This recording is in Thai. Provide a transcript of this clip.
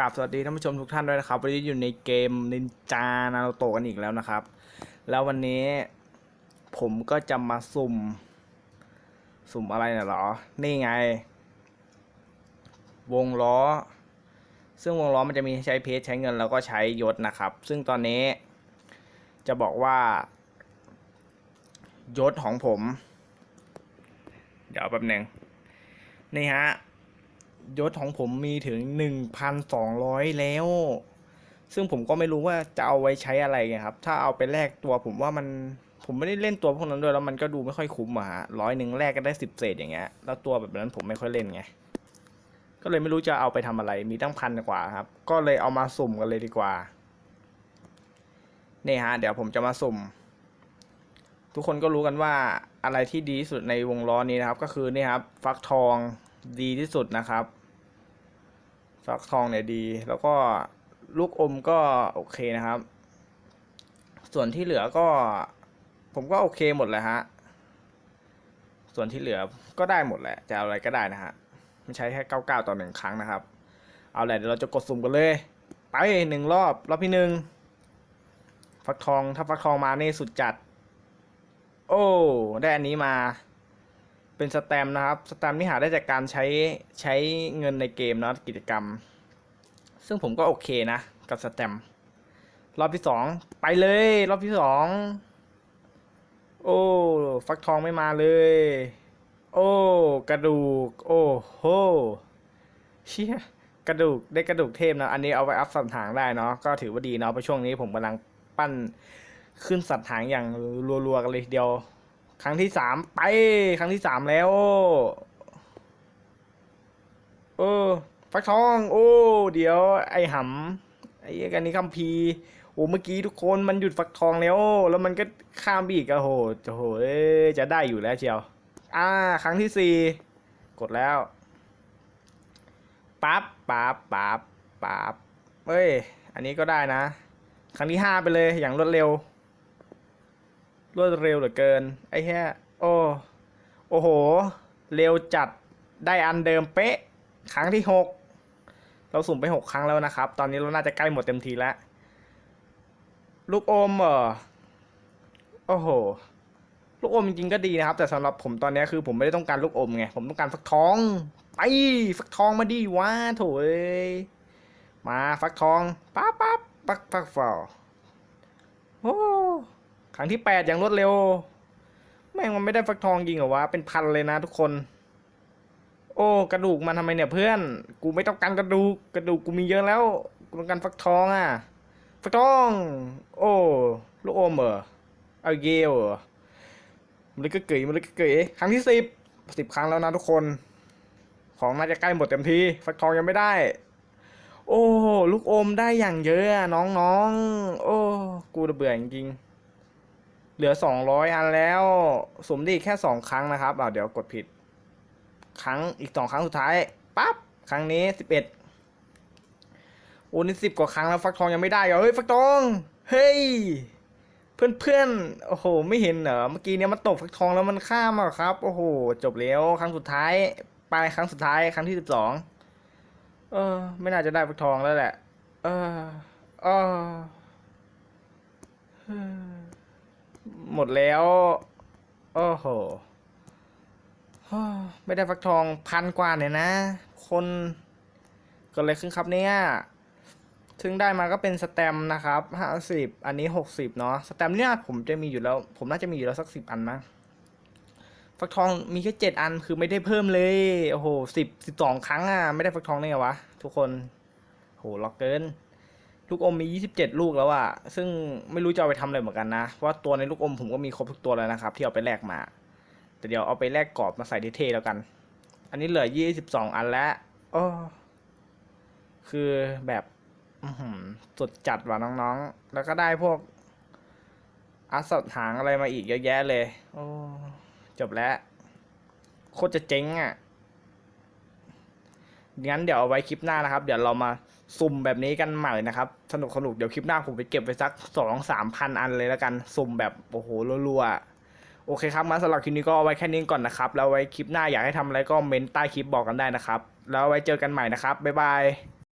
ราบสวัสดีท่านผู้ชมทุกท่านด้วยนะครับ วันนี้อยู่ในเกมนินจานารูโตะกันอีกแล้วนะครับ แล้ววันนี้ผมก็จะมาสุ่ม สุ่มอะไรน่ะเหรอ นี่ไง วงล้อ ซึ่งวงล้อมันจะมีให้ใช้เพชรใช้เงินแล้วก็ใช้ยศนะครับ ซึ่งตอนนี้จะบอกว่ายศของผม เดี๋ยวแป๊บหนึ่งนี่ฮะ ยศของผมมีถึง 1,200 แล้ว ซึ่งผมก็ไม่รู้ว่าจะเอาไว้ใช้อะไรไงครับ ถ้าเอาไปแลกตัวผมว่ามันผมไม่ได้เล่นตัวพวกนั้นด้วยแล้วมันก็ดูไม่ค่อยคุ้มอะฮะร้อยหนึ่งแลกก็ได้สิบเศษอย่างเงี้ยแล้วตัวแบบนั้นผมไม่ค่อยเล่นไงก็เลยไม่รู้จะเอาไปทำอะไรมีตั้งพันกว่าครับ ก็เลยเอามาสุ่มกันเลยดีกว่านี่ฮะเดี๋ยวผมจะมาสุ่ม ทุกคนก็รู้กันว่าอะไรที่ดีที่สุดในวงล้อนี้นะครับ ก็คือนี่ครับ ฟักทองดีที่สุดนะครับ ฟักทองเนี่ยดี แล้วก็ลูกอมก็โอเคนะครับ ส่วนที่เหลือก็ ผมก็โอเคหมดแหละฮะ ส่วนที่เหลือก็ได้หมดแหละ จะเอาอะไรก็ได้นะฮะไม่ใช้แค่เก้าเก้าต่อหนึ่งครั้งนะครับ เอาแหละเดี๋ยวเราจะกดสุ่มกันเลย ไปหนึ่งรอบ รอบที่หนึ่งฟักทอง ถ้าฟักทองมานี่สุดจัด โอ้ ได้อันนี้มา เป็นสแตมนะครับ สแตมนี่หาได้จากการใช้ใช้เงินในเกมเนะกิจกรรม ซึ่งผมก็โอเคนะ กับสแตมรอบที่สองไปเลย รอบที่สองโอ้ฟักทองไม่มาเลย โอ้กระดูก โอ้โหเชี่ยกระดูกได้กระดูกเทพนะ อันนี้เอาไปอัพสัตหางได้เนาะก็ถือว่าดีเนาะเพราะช่วงนี้ผมกำลังปั้นขึ้นสัตว์หางอย่างรัวๆกันเลยเดียว ครั้งที่สามไป ครั้งที่สามแล้ว โอ้ฟักทอง โอ้ เดี๋ยว ไอ้หำไอ้กันนี้คัมภีโอ้เมื่อกี้ทุกคนมันหยุดฟักทองแล้ว แล้วมันก็ข้ามไปอีกอะโหจะโหจะได้อยู่แล้วเชียว อ่า ครั้งที่สี่กดแล้วปั๊บปั๊บปั๊บปั๊บเฮ้ย อันนี้ก็ได้นะ ครั้งที่ห้าไปเลยอย่างรวดเร็ว รวดเร็วเหลือเกิน ไอ้แค่โอ้โอ้โห เร็วจัดได้อันเดิมเป๊ะ ครั้งที่หกเราสุ่มไปหกครั้งแล้วนะครับ ตอนนี้เราน่าจะใกล้หมดเต็มทีแล้ว ลูกอมเหรอโอ้โห ลูกอมจริงๆก็ดีนะครับ แต่สำหรับผมตอนนี้คือผมไม่ได้ต้องการลูกอมไง ผมต้องการฟักทอง ไปฟักทองมาดิวะโถยมาฟักทองปั๊บปั๊บปักปักฟอโอ้ รั้งที่แปดอย่างรวดเร็ว แม่งมันไม่ได้ฟักทองจริงเหรอวะ เป็นพันเลยนะทุกคน โอ้ กระดูกมันทำไมเนี่ยเพื่อน กูไม่ต้องการกระดูก กระดูกกูมีเยอะแล้ว กูต้องการฟักทองอะ ฟักทอง โอ้ลูกอมเหรอเอาเยลเหรอมันเลยก็เกยมันเลยก็เกยครั้งที่สิบสิบครั้งแล้วนะทุกคน ของน่าจะใกล้หมดเต็มทีฟักทองยังไม่ได้ โอ้ ลูกอมได้อย่างเยอะอะน้องๆ โอ้ กูระเบื่อจริงๆ เหลือสองร้อยอันแล้วสมดีแค่สองครั้งนะครับอ่าเดี๋ยวกดผิด ครั้งอีกสองครั้งสุดท้ายปั๊บครั้งนี้สิบเอ็ดโอ้นี่สิบกว่าครั้งแล้วฟักทองยังไม่ได้เหรอเฮ้ยฟักทองเฮ้ยเพื่อนเพื่อนๆโอ้โห ไม่เห็นเหรอเมื่อกี้เนี่ยมันตกฟักทองแล้วมันข้ามอะครับ โอ้โห จบแล้วครั้งสุดท้ายไปครั้งสุดท้ายครั้งที่สิบสองเออ ไม่น่าจะได้ฟักทองแล้วแหละ เออเออ หมดแล้ว โอ้โห ไม่ได้ฟักทองพันกว่าเนี่ยนะ คนเก็เลยขึ้นครับเนี่ยถึงได้มาก็เป็นสแตมนะครับห้าสิบอันนี้หกสิบเนาะ สแตมเนี่ยผมจะมีอยู่แล้ว ผมน่าจะมีอยู่แล้วสักสิบอันมั้งฟักทองมีแค่เจ็ดอันคือไม่ได้เพิ่มเลย โอ้โหสิบสิบสองครั้งอะ ไม่ได้ฟักทองได้ไงวะ ทุกคนโหล็อกเกิน ลูกอมมี 27 ลูกแล้วอะซึ่งไม่รู้จะเอาไปทำอะไรเหมือนกันนะ เพราะว่าตัวในลูกอมผมก็มีครบทุกตัวแล้วนะครับ ที่เอาไปแลกมา แต่เดี๋ยวเอาไปแลกกรอบมาใส่เท่ๆแล้วกัน อันนี้เหลือ 22 อันแล้วโอ้คือแบบอื้อหือสุดจัดว่ะน้องๆ แล้วก็ได้พวกอาสดหางอะไรมาอีกเยอะแยะเลย โอ้จบแล้ว โคตรจะเจ๊งอะงั้นเดี๋ยวเอาไว้คลิปหน้านะครับ เดี๋ยวเรามา สุ่มแบบนี้กันใหม่นะครับ สนุกสนุกเดี๋ยวคลิปหน้าผมไปเก็บไปสักสองสามพันอันเลยแล้วกัน สุ่มแบบโอ้โหรัวๆโอเคครับมาสำหรับคลิปนี้ก็เอาไว้แค่นี้ก่อนนะครับ แล้วไว้คลิปหน้าอยากให้ทำอะไรก็เมนใต้คลิปบอกกันได้นะครับ แล้วไว้เจอกันใหม่นะครับบ๊ายบาย